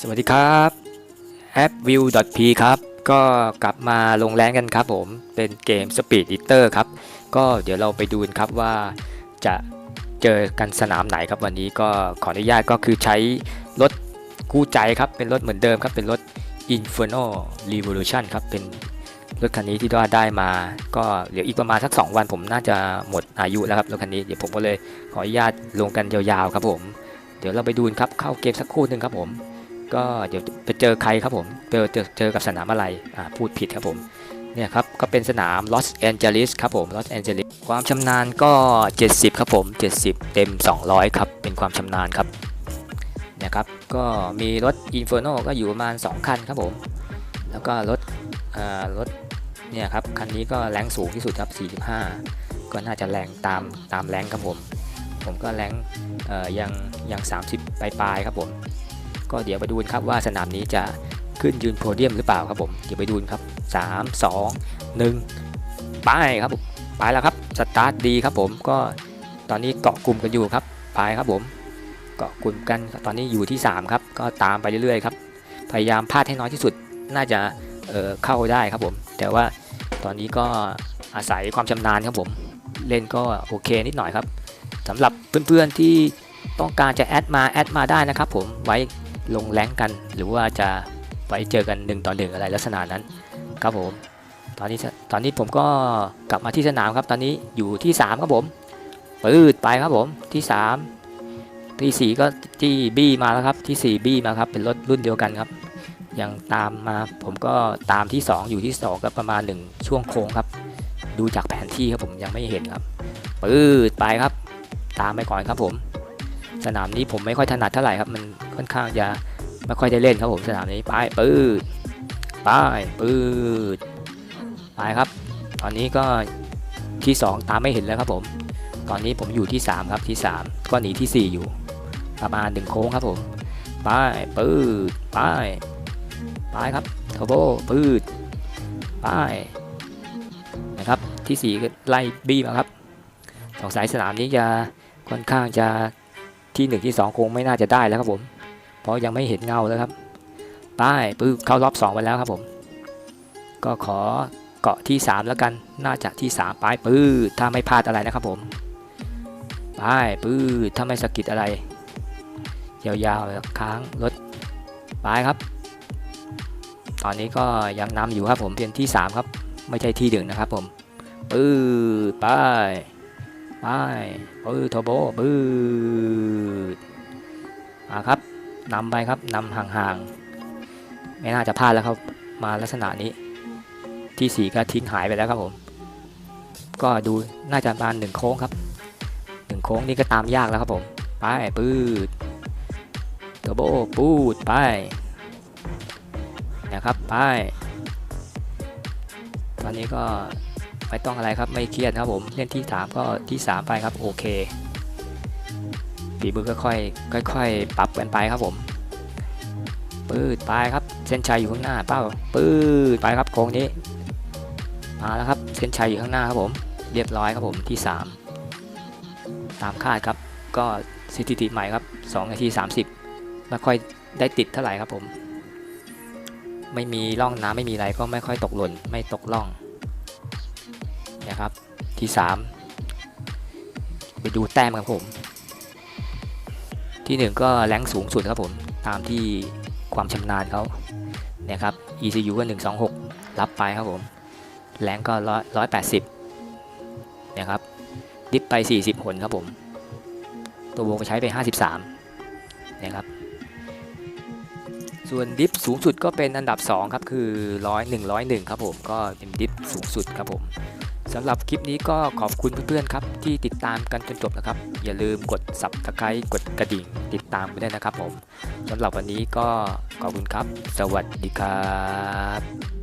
สวัสดีครับแอป view.p ครับ ก็กลับมาลงแรงกันครับผม เป็นเกม Speed Eater ครับ ก็เดี๋ยวเราไปดูนครับว่าจะเจอกันสนามไหนครับวันนี้ก็ขออนุญาตก็คือใช้รถคู่ใจครับ เป็นรถเหมือนเดิมครับ เป็นรถ Inferno Revolution ครับ เป็นรถคันนี้ที่ว่าได้มา ก็เดี๋ยวอีกประมาณสัก 2 วันผมน่าจะหมดอายุแล้วครับรถคันนี้เดี๋ยวผมก็เลยขออนุญาตลงกันยาวๆครับผม เดี๋ยวเราไปดูนครับเข้าเกมสักครู่หนึ่งครับผม ก็เดี๋ยวไปเจอใครครับผมเจอเจอเจอกับสนามอะไรอ่าพูดผิดครับผมเนี่ยครับก็เป็นสนามลอสแอนเจลิสครับผมลอสแอนเจลิสความชำนาญก็ 70 ครับผม 70 เต็ม 200 ครับ เป็นความชำนาญครับเนี่ยครับก็มีรถ Inferno ก็อยู่ประมาณ 2 คันครับผม แล้วก็รถอ่ารถเนี่ยครับคันนี้ก็แรงสูงที่สุดครับ 45 ก็น่าจะแรงตามตามแรงครับผม ผมก็แรงเอ่อยังยัง 30 ปลายๆครับผม ก็เดี๋ยวไปดูนครับว่าสนามนี้จะขึ้นยืนโพเดียมหรือเปล่าครับผมเดี๋ยวไปดูนครับ 3 2 1 ไปครับผมไปแล้วครับสตาร์ทดีครับผมก็ตอนนี้เกาะกลุ่มกันอยู่ครับไปครับผมเกาะกลุ่มกันตอนนี้อยู่ที่ 3 ครับ ก็ตามไปเรื่อยๆครับพยายามพลาดให้น้อยที่สุดน่าจะเเข้าได้ครับผม แต่ว่าตอนนี้ก็อาศัยความชำนาญครับผม เล่นก็โอเคนิดหน่อยครับสำหรับเพื่อนๆที่ต้องการจะแอดมาแอดมาได้นะครับผมไว้ ลงแรงกัน หรือว่าจะไว้เจอกัน1ต่อหนึ่งอะไรลักษณะนั้นครับผมตอนนี้ตอนนี้ผมก็กลับมาที่สนามครับ ตอนนี้อยู่ที่ 3 ครับผมปืดไปครับผมที่ 3 ที่ 4 ก็ที่บี้มาแล้วครับที่ 4 บี้มาครับเป็นรถรุ่นเดียวกันครับยังตามมาผมก็ตามที่ 2 อยู่ที่ 2 ก็ประมาณ 1 ช่วงโค้งครับ ดูจากแผนที่ครับผมยังไม่เห็นครับปืดไปครับ ตามไปก่อนครับผม สนามนี้ผมไม่ค่อยถนัดเท่าไหร่ครับ มันค่อนข้างจะไม่ค่อยได้เล่นครับผมสนามนี้ไปปืดไปปืดไปครับ ตอนนี้ก็ที่ 2 ตามไม่เห็นแล้วครับผม ตอนนี้ผมอยู่ที่ 3 ครับที่ 3 ก็หนีที่ 4 อยู่ ประมาณ1โค้งครับผมไปปืดไปไปครับเทอร์โบปืดไปนะครับที่4ไล่บี้มาครับสงสัยสนามนี้จะค่อนข้างจะ ที่1ที่2คงไม่น่าจะได้แล้วครับผม เพราะยังไม่เห็นเงาเลยครับไปปืดเข้ารอบ2ไปแล้วครับผม ก็ขอเกาะที่ 3 แล้วกันน่าจะที่3ไปปืดถ้าไม่พลาดอะไรนะครับผมไปปืดถ้าไม่สะกิดอะไรยาวๆแล้วค้างรถไปครับ ตอนนี้ก็ยังนำอยู่ครับผมเพียงที่ 3 ครับ ไม่ใช่ที่หนึ่งนะครับผมปืดไป ไปปืดโทโบปืดอ่าครับนำไปครับนำห่างๆ ไม่น่าจะพลาดแล้วครับ มาลักษณะนี้ ที่4ก็ทิ้งหายไปแล้วครับผม ก็ดูน่าจะประมาณหนึ่งโค้งครับหนึ่งโค้งนี่ก็ตามยากแล้วครับผม ไปปืดเทอโบปูดไปนะครับไป ตอนนี้ก็ ไม่ต้องอะไรครับไม่เครียดครับผมเล่นที่ 3 ก็ที่ 3 ไปครับโอเคฝีมือค่อยๆค่อยๆปรับกันไปครับผมปืดไปครับ เส้นชัยอยู่ข้างหน้าเป้าปืดไปครับโค้งนี้มาแล้วครับเส้นชัยอยู่ข้างหน้าครับผม เรียบร้อยครับผมที่ 3 ตามคาดครับ ก็สถิติใหม่ครับ2นาที30ไม่ค่อยได้ติดเท่าไหร่ครับผม ไม่มีร่องน้ำไม่มีอะไรก็ไม่ค่อยตกหล่นไม่ตกร่อง นะครับ ที่ 3 ไปดูแต้มครับผม ที่ 1 ก็แรงสูงสุดครับผม ตามที่ความชำนาญเขาเนี่ยครับ ECU ก็ 126 รับไปครับผมแรงก็ร้อยแปดสิบนะครับ ดิฟไป 40หนครับผม ตัววงก็ใช้ไป 53 นะครับ ส่วนดิฟสูงสุดก็เป็นอันดับ 2 ครับ คือ 100 101 ครับผม ก็เป็นดิฟสูงสุดครับผม สำหรับคลิปนี้ก็ขอบคุณเพื่อนๆครับ ที่ติดตามกันจนจบนะครับ อย่าลืมกด s u b สไครต์กดกระดิ่งติดตามไปด้นะครับผมสำหรับวันนี้ก็ขอบคุณครับ สวัสดีครับ